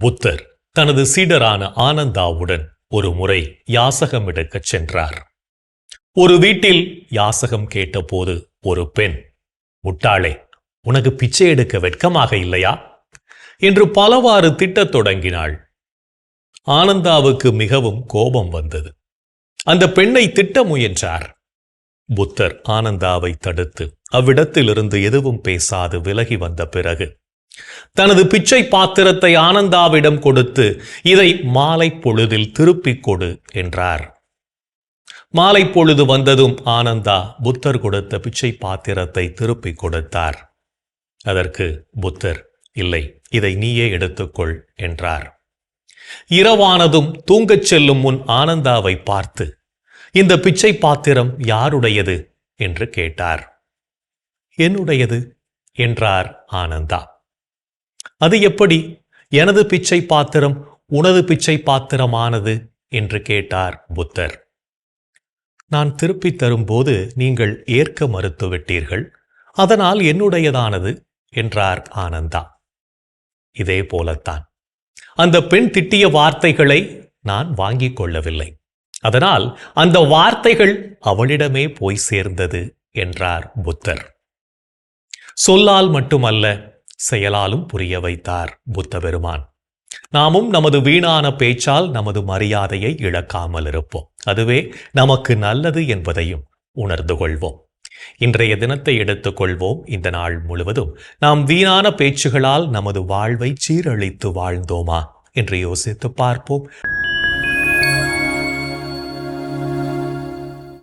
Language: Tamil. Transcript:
புத்தர் தனது சீடரான ஆனந்தாவுடன் ஒரு முறை யாசகம் எடுக்கச் சென்றார். ஒரு வீட்டில் யாசகம் கேட்டபோது ஒரு பெண் முட்டாளே உனக்கு பிச்சை எடுக்க வெட்கமாக இல்லையா? என்று பலவாறு திட்டத் தொடங்கினாள். ஆனந்தாவுக்கு மிகவும் கோபம் வந்தது. அந்த பெண்ணை திட்ட முயன்றார். புத்தர் ஆனந்தாவை தடுத்து அவ்விடத்திலிருந்து எதுவும் பேசாது விலகி வந்த பிறகு தனது பிச்சை பாத்திரத்தை ஆனந்தாவிடம் கொடுத்து இதை மாலை பொழுதில் திருப்பிக் கொடு என்றார். மாலை பொழுது வந்ததும் ஆனந்தா புத்தர் கொடுத்த பிச்சை பாத்திரத்தை திருப்பிக் கொடுத்தார். அதற்கு புத்தர் இல்லை இதை நீயே எடுத்துக்கொள் என்றார். இரவானதும் தூங்கச் செல்லும் முன் ஆனந்தாவை பார்த்து இந்த பிச்சை பாத்திரம் யாருடையது? என்று கேட்டார். என்னுடையது? என்றார் ஆனந்தா. அது எப்படி? எனது பிச்சை பாத்திரம் உனது பிச்சை பாத்திரமானது? என்று கேட்டார் புத்தர். நான் திருப்பித் தரும்போது நீங்கள் ஏற்க மறுத்துவிட்டீர்கள். அதனால் என்னுடையதானது? என்றார் ஆனந்தா. இதே போலத்தான். அந்த பெண் திட்டிய வார்த்தைகளை நான் வாங்கிக் கொள்ளவில்லை. அதனால் அந்த வார்த்தைகள் அவளிடமே போய் சேர்ந்தது என்றார் புத்தர். சொல்லால் மட்டுமல்ல செயலாலும் புரிய வைத்தார் புத்த பெருமான். நாமும் நமது வீணான பேச்சால் நமது மரியாதையை இழக்காமல் இருப்போம். அதுவே நமக்கு நல்லது என்பதையும் உணர்ந்து கொள்வோம். இன்றைய தினத்தை எடுத்துக்கொள்வோம் இந்த நாள் முழுவதும் நாம் வீணான பேச்சுகளால் நமது வாழ்வை சீரழித்து வாழ்ந்தோமா? என்று யோசித்து பார்ப்போம்.